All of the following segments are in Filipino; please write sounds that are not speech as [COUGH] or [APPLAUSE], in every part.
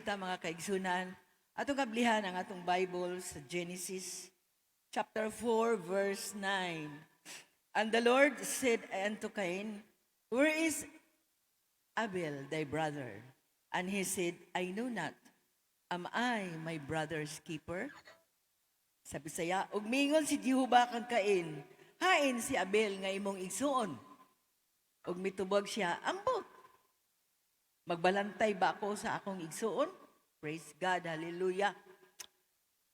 ta mga kaigsunan, atong kablihan ang atong Bible sa Genesis chapter 4 verse 9. And the Lord said unto Cain, Where is Abel thy brother? And he said, I know not. Am I my brother's keeper? Sabi saya, ug mingon si Jehovah kang Cain, hain si Abel nga imong igsuon. Ug mitubag siya, ambot. Magbalantay ba ako sa akong igsuon? Praise God, hallelujah.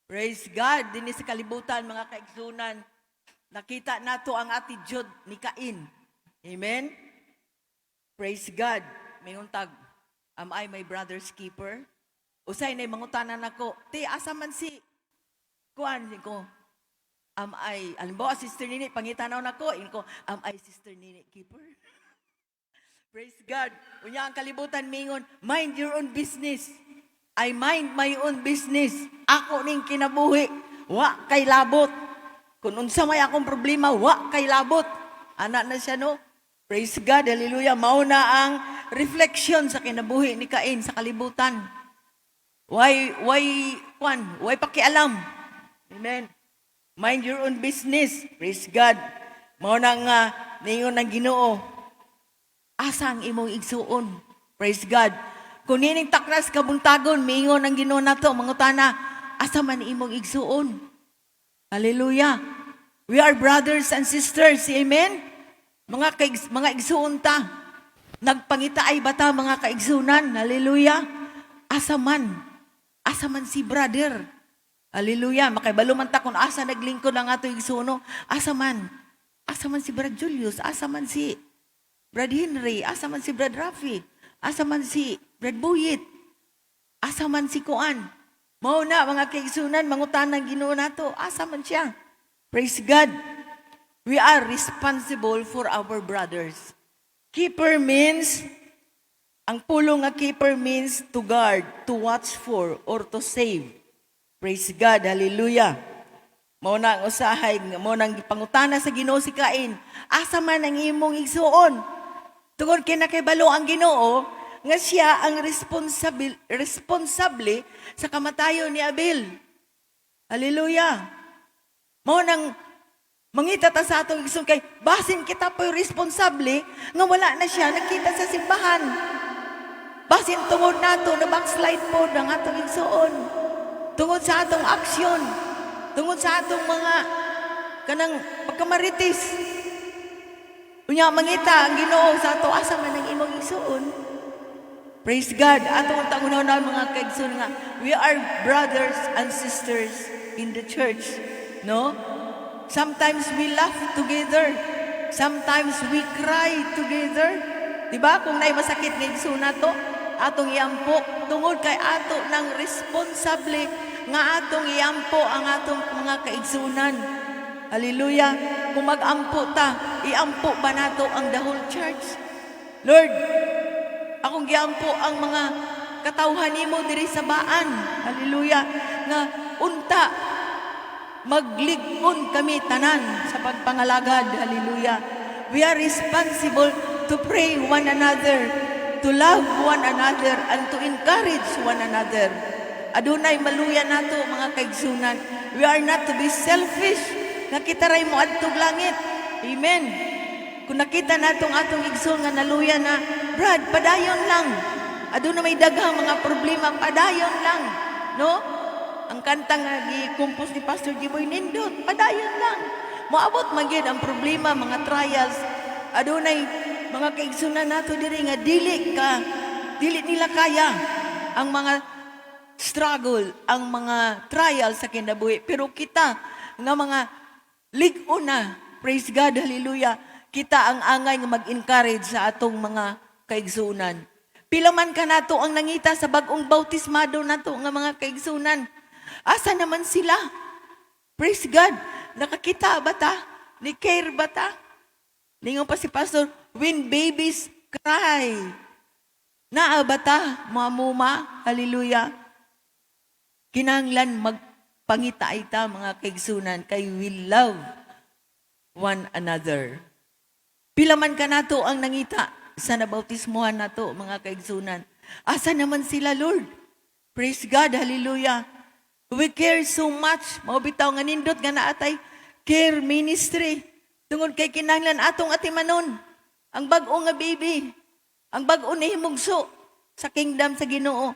Praise God, din sa kalibutan mga kaigsunan. Nakita nato ang attitude ni Cain. Amen? Praise God. May untag, am I my brother's keeper? Usay na mangutanan ako, ti, asa man si, kuan ko, am I, alimbawa, sister Nini, pangitanaw na ko, ko, am I sister Nini keeper? Praise God. Unya ang kalibutan mingon, mind your own business. I mind my own business. Ako ning kinabuhi. Wa kay labot. Kung unsa may akong problema, wa kay labot. Anak na siya no. Praise God. Hallelujah. Mao na ang reflection sa kinabuhi ni Cain sa kalibutan. Why why kwan, why pakialam. Amen. Mind your own business. Praise God. Mao na nga ningon ng Ginoo asa ang imong igsuon. Praise God. Kung nining taknas kabuntagon, mingon ang Ginoo nato, mangutana, asa man imong igsuon. Hallelujah. We are brothers and sisters. Amen? Mga, kaigs, mga igsuon ta. Nagpangita ay bata mga kaigsunan. Hallelujah. Asa man. Asa man si brother. Hallelujah. Makaibalo man ta kung asa naglingkod ang ato igsuno. Asa man. Asa man si Brad Julius. Asa man si Brad Henry, asa man si Brad Rafi, asa man si Brad Buyit, asa man si Kuan. Mao na mga kaigsunan, mangutan ng Ginoo nato, asa man siya. Praise God. We are responsible for our brothers. Keeper means ang pulong nga keeper means to guard, to watch for, or to save. Praise God. Hallelujah. Mao na ang usahay, mao nang pangutana sa Ginoo si Cain. Asa man ang imong igsuon? Tungod kay nakibalo ang Ginoo nga siya ang responsible responsable sa kamatayon ni Abel. Hallelujah. Mao nang mangita ta sa atong igsoon kay basin kita po responsable nga wala na siya nakita sa simbahan. Basin tungod nato na backslide po ng atong igsoon. Tungod sa atong aksyon. Tungod sa atong mga kanang pagkamaritis. Unya mangita ang Ginoo sa ato asa man ang imong igsuon. Praise God. Atong tangunaw na mga kaigsoon nga we are brothers and sisters in the church. No? Sometimes we laugh together. Sometimes we cry together. Diba? Kung naay masakit nga igsoon nato, atong iampo tungod kay ato ng responsable nga atong iampo ang atong mga kaigsunan. Hallelujah. Kung mag-ampo ta, iampo ba nato ang the whole church? Lord, akong giampo ang mga katawhan nimo diri sa baan. Hallelujah. Nga unta magligon kami tanan sa pagpangalagad. Hallelujah. We are responsible to pray one another, to love one another, and to encourage one another. Adunay maluya nato mga kaigsunan. We are not to be selfish nga kita ray mo adtog langit. Amen. Kung nakita natong atong igsoon nga naluya na, Brad, padayon lang. Aduna may daghang mga problema, padayon lang. No? Ang kanta nga gi-compose ni Pastor Giboy Nindot, padayon lang. Moabot magyud ang problema, mga trials. Adunay mga kaigsunan nato diri nga dili ka, dili nila kaya ang mga struggle, ang mga trials sa kinabuhi. Pero kita nga mga ligo na, praise God, hallelujah, kita ang angay nga mag-encourage sa atong mga kaigsunan. Pila man ka nato ang nangita sa bagong bautismado nato nga mga kaigsunan. Asa naman sila? Praise God. Nakakita ba ta? Ni care ba ta? Ningon pa si Pastor, when babies cry. Naa ba ta? Mamuma. Hallelujah. Kinanglan magpangita ita mga kaigsunan kay we love one another. Pila man ka nato ang nangita sa nabautismuhan nato mga kaigsunan. Asa naman sila Lord? Praise God, hallelujah. We care so much. Mao bitaw nga nindot nga naatay care ministry. Tungod kay kinahanglan atong atimanon. Ang bag-o nga baby. Ang bag-o na himugso sa kingdom sa Ginoo.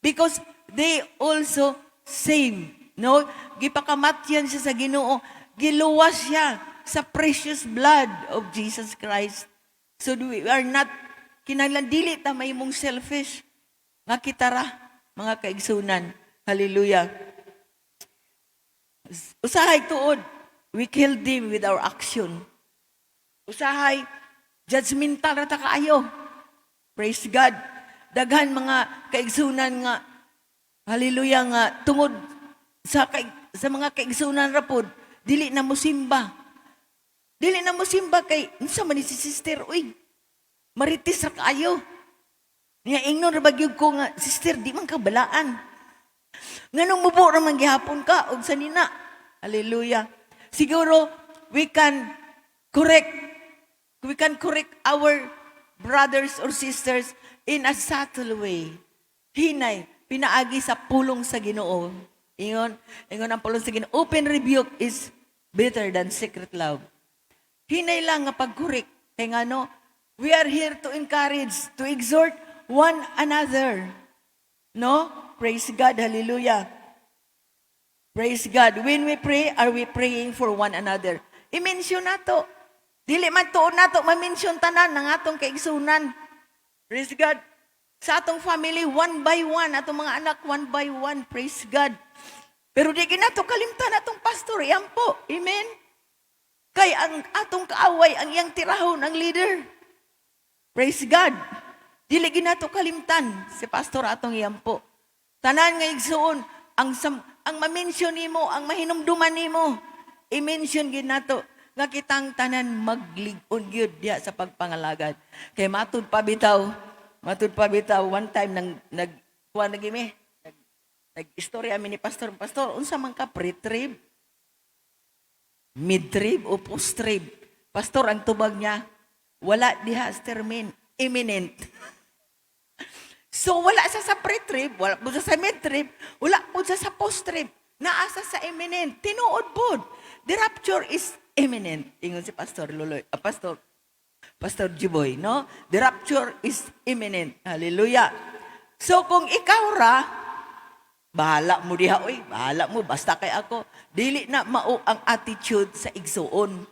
Because they also save. No? Gipakamatyan siya sa Ginoo. Giluwas siya sa precious blood of Jesus Christ. So we are not kinahanglan dili ta may mong selfish nga kitara mga kaigsunan. Hallelujah. Usahay tuod, we kill them with our action. Usahay, judgmental rata kaayo. Praise God. Daghan mga kaigsunan nga, hallelujah nga, tungod sa, kaig, sa mga kaigsunan rapod, dili na mo simba. Dili na mo simba kay, unsa man ni si sister, uy, maritis ra kaayo. Nga ingnon ra bagyog ko nga, sister, di man kabalaan. Nganong mubo naman gihapon ka, og sanina. Hallelujah. Siguro, we can correct, we can correct our brothers or sisters in a subtle way. Hinay, pinaagi sa pulong sa ginoo. Ingon, ingon ang pulong sa ginoo. Open rebuke is better than secret love. Hinay lang nga pag-correct. Kaya nga no, we are here to encourage, to exhort one another. No? Praise God. Hallelujah. Praise God. When we pray, are we praying for one another? I-mention nato. Dili man tuon nato ma-mention tanan ng atong kaigsunan. Praise God. Sa atong family, one by one. Atong mga anak, one by one. Praise God. Pero di ginato kalimtan atong pastor. Yan po. Amen. Kay ang atong kaaway, ang iyang tirahon, ang leader. Praise God. Dili ginato kalimtan si pastor atong iyan po. Tanan nga igsuon ang sam, ang ma-mention nimo, ang mahinumduman nimo. I-mention gid nato nga kitang tanan magligon gyud diha sa pagpangalagad. Kay matud pa bitaw, matud pa bitaw one time nang nag kuha na gimi. Nag, nag-istorya mi ni pastor, pastor, unsa man ka pre-trib? Mid-trib o post-trib? Pastor, ang tubag niya, wala diha termin, imminent. So wala sa sa pre-trib, wala po sa mid-trib, wala po sa sa post-trib. Naasa sa imminent. Tinuod po. The rapture is imminent. Ingon si Pastor Luloy, ah, Pastor Pastor Jiboy, no? The rapture is imminent. Hallelujah. So kung ikaw ra, bahala mo diha, oy, bahala mo, basta kay ako. Dili na mao ang attitude sa igsuon.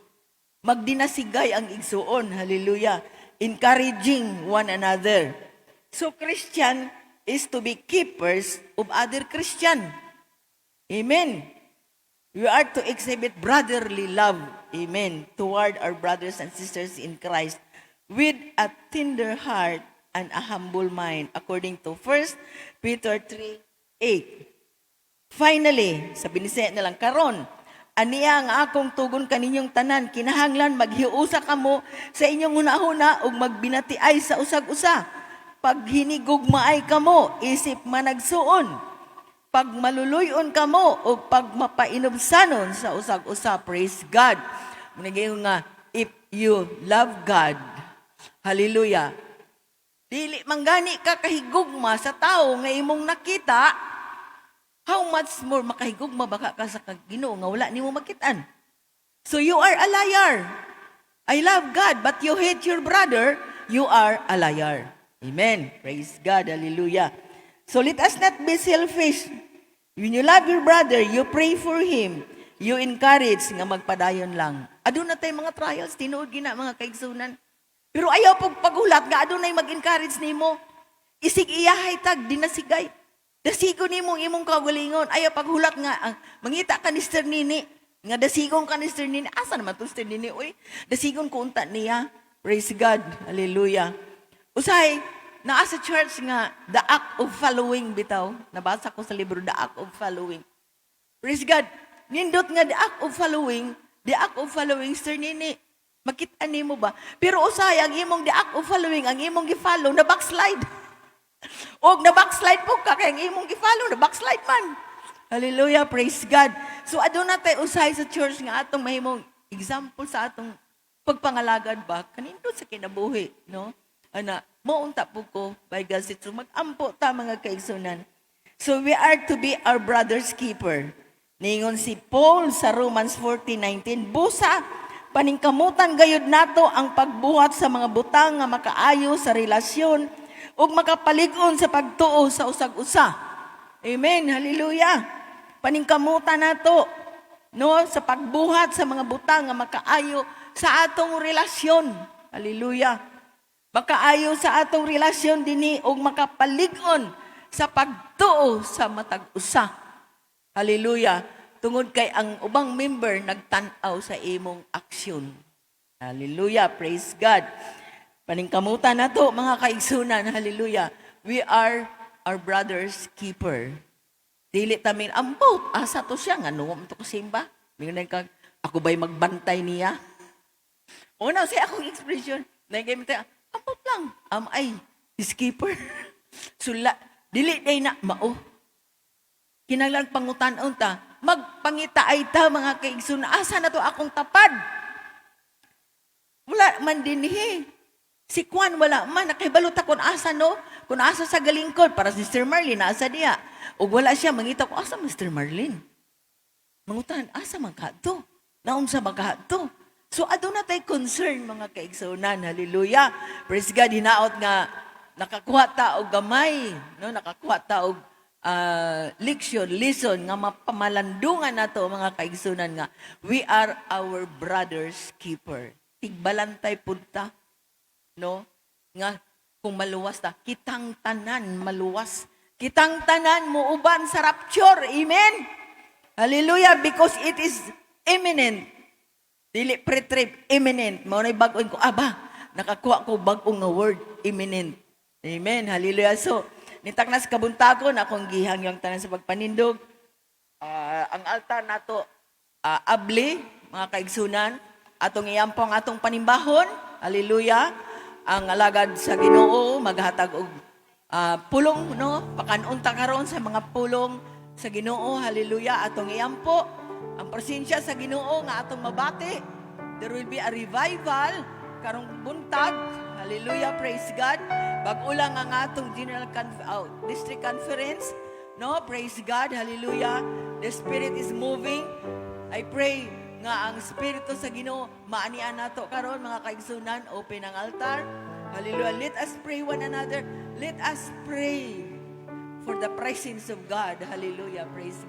Magdinasigay ang igsuon. Hallelujah. Encouraging one another. So Christian is to be keepers of other Christian. Amen. We are to exhibit brotherly love, amen, toward our brothers and sisters in Christ with a tender heart and a humble mind, according to 1 Peter 3, 8. Finally, sabi ni na lang, karon, aniya ang akong tugon kaninyong tanan, kinahanglan maghiusa kamo sa inyong una-una ug magbinatiay sa usag-usa. Pag hinigugmaay kamo, isip managsuon. Pag maluluyon kamo o pag mapainobsanon sa usag-usa, praise God. Munagayon nga, if you love God, hallelujah, dili manggani ka kahigugma sa tao nga imong nakita, how much more makahigugma baka ka sa Ginoo nga wala nimo makitaan. So you are a liar. I love God, but you hate your brother, you are a liar. Amen. Praise God. Hallelujah. So let us not be selfish. When you love your brother, you pray for him. You encourage nga magpadayon lang. Aduna tay mga trials, tinuod gina mga kaigsunan. Pero ayaw pag paghulat nga adunay mag-encourage nimo. Isig iyahay tag dinasigay. Dasigo nimo ang imong kagalingon. Ayaw paghulat nga ang mangita ka ni Sister Nini. Nga dasigong ka ni Sister Nini. Asa naman to Sister Nini? Uy, dasigon ko unta niya. Praise God. Hallelujah. Usay, naa sa church nga, the act of following bitaw. Nabasa ko sa libro, the act of following. Praise God. Nindot nga the act of following, the act of following, Sir Nini, makita mo ba? Pero usay, ang imong the act of following, ang imong gi-follow, na backslide. [LAUGHS] O na backslide po ka, kaya imong gi-follow, na backslide man. Hallelujah, praise God. So aduna tay usay sa church nga atong mahimong example sa atong pagpangalagad ba kanindot sa kinabuhi, no? Ana, maunta po ko by God's so mag-ampo ta mga kaigsunan. So we are to be our brother's keeper. Ningon si Paul sa Romans 14:19, busa paningkamutan gayud nato ang pagbuhat sa mga butang nga makaayo sa relasyon ug makapalig-on sa pagtuo sa usag-usa. Amen. Hallelujah. Paningkamutan nato no sa pagbuhat sa mga butang nga makaayo sa atong relasyon. Hallelujah. Makaayo sa atong relasyon dinhi ug makapalig-on sa pagtuo sa matag usa. Hallelujah. Tungod kay ang ubang member nagtan-aw sa imong aksyon. Hallelujah. Praise God. Paningkamutan na to, mga kaigsunan. [LAUGHS] Hallelujah. We are our brother's keeper. Dili tamin, ambot, asa to siya, nga nuwam to kasimba. Mingon kag, ako ba'y magbantay niya? Una, sa akong expression, nagay mo tayo, ambot lang, am ay, his keeper. [LAUGHS] Sula, dili day na, mao. Kinanglan pangutan ta, magpangita ay ta mga kaigsunan, asa na to akong tapad? Wala man din eh. Si Kwan wala man, nakibalot ako kung asa no, kung asa sa galingkod, para si Mr. Marlin, asa diya. O wala siya, mangita ko, asa Mr. Marlin? Mangutan, asa magkato? Naunsa magkato? So, adun na tayo concern, mga kaigsunan. Hallelujah. Praise God, hinaot nga, nakakuha ta og gamay, no? nakakuha ta og ah, leksyon, lesson, nga mapamalandungan na to, mga kaigsunan nga, we are our brother's keeper. Tigbalantay punta no? Nga kung maluwas ta, kitang tanan maluwas. Kitang tanan mo uban sa rapture. Amen. Hallelujah because it is imminent. Dili pre-trip, imminent. Mao na bag-on ko aba. Nakakuha ko bag-ong nga word, imminent. Amen. Hallelujah. So, nitak na sa kabuntagon akong gihang yung tanan sa pagpanindog. Ah, ang altar nato ah, abli, mga kaigsunan, atong iyampong atong panimbahon. Hallelujah. Ang alagad sa Ginoo maghatag og ah, pulong no, pakanunta karon sa mga pulong sa Ginoo. Hallelujah. Atong iyampo ang presensya sa Ginoo nga atong mabati. There will be a revival karong buntag. Hallelujah. Praise God. Bag-o lang ang atong General Conf- oh, District Conference. No, praise God. Hallelujah. The Spirit is moving. I pray nga ang Espiritu sa Ginoo maanian nato karon mga kaigsunan. Open ang altar. Hallelujah. Let us pray one another. Let us pray for the presence of God. Hallelujah. Praise God.